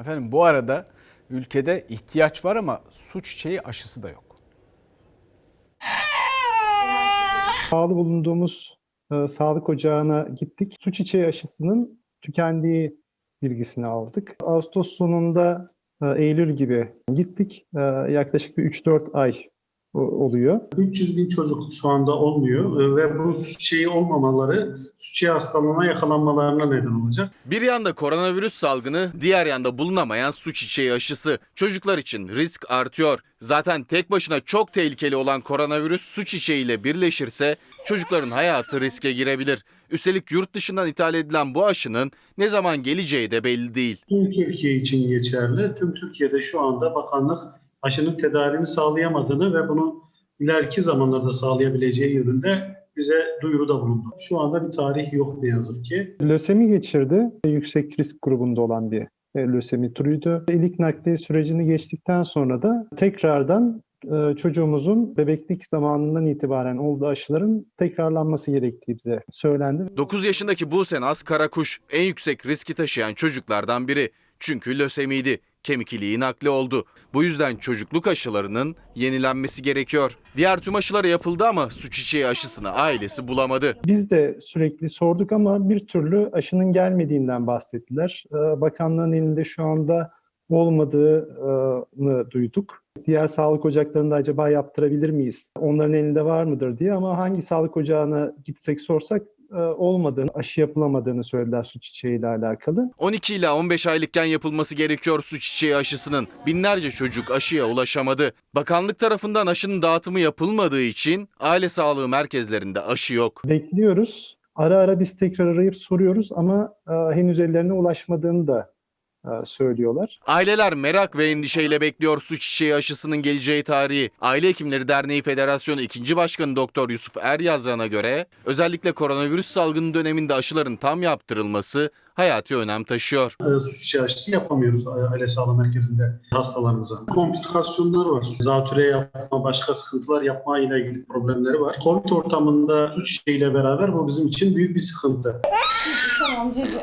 Efendim bu arada ülkede ihtiyaç var ama su çiçeği aşısı da yok. Bağlı bulunduğumuz e, sağlık ocağına gittik. Su çiçeği aşısının tükendiği bilgisini aldık. Ağustos sonunda e, Eylül gibi gittik. E, yaklaşık bir 3-4 ay oluyor. 300 bin çocuk şu anda olmuyor ve bu şeyi olmamaları sütçü hastalığına yakalanmalarına neden olacak. Bir yanda koronavirüs salgını, diğer yanda bulunamayan su çiçeği aşısı. Çocuklar için risk artıyor. Zaten tek başına çok tehlikeli olan koronavirüs su çiçeğiyle birleşirse çocukların hayatı riske girebilir. Üstelik yurt dışından ithal edilen bu aşının ne zaman geleceği de belli değil. Tüm Türkiye için geçerli. Tüm Türkiye'de şu anda bakanlık aşının tedarini sağlayamadığını ve bunu ileriki zamanlarda sağlayabileceği yönünde bize duyuruda bulundu. Şu anda bir tarih yok ne yazık ki. Lösemi geçirdi. Yüksek risk grubunda olan bir e, lösemi türüydü. İlik nakli sürecini geçtikten sonra da tekrardan e, çocuğumuzun bebeklik zamanından itibaren olduğu aşıların tekrarlanması gerektiği bize söylendi. 9 yaşındaki Buse Naz Karakuş en yüksek riski taşıyan çocuklardan biri. Çünkü lösemiydi. Kemik iliği nakli oldu. Bu yüzden çocukluk aşılarının yenilenmesi gerekiyor. Diğer tüm aşıları yapıldı ama su çiçeği aşısını ailesi bulamadı. Biz de sürekli sorduk ama bir türlü aşının gelmediğinden bahsettiler. Ee, Bakanlığın elinde şu anda olmadığını duyduk. Diğer sağlık ocaklarında acaba yaptırabilir miyiz? Onların elinde var mıdır diye ama hangi sağlık ocağına gitsek sorsak olmadığını, aşı yapılamadığını söylediler su çiçeğiyle alakalı. 12 ila 15 aylıkken yapılması gerekiyor su çiçeği aşısının. Binlerce çocuk aşıya ulaşamadı. Bakanlık tarafından aşının dağıtımı yapılmadığı için aile sağlığı merkezlerinde aşı yok. Bekliyoruz. Ara ara biz tekrar arayıp soruyoruz ama e, henüz ellerine ulaşmadığını da e, söylüyorlar. Aileler merak ve endişeyle bekliyor su çiçeği aşısının geleceği tarihi. Aile Hekimleri Derneği Federasyonu 2. Başkanı Doktor Yusuf Er yazana göre özellikle koronavirüs salgını döneminde aşıların tam yaptırılması hayati önem taşıyor. E, Su çiçeği aşısı yapamıyoruz aile sağlığı merkezinde hastalarımıza. Komplikasyonlar var. Zatüre yapma, başka sıkıntılar yapma ile ilgili problemleri var. Covid ortamında su çiçeğiyle beraber bu bizim için büyük bir sıkıntı. Tamam Cici.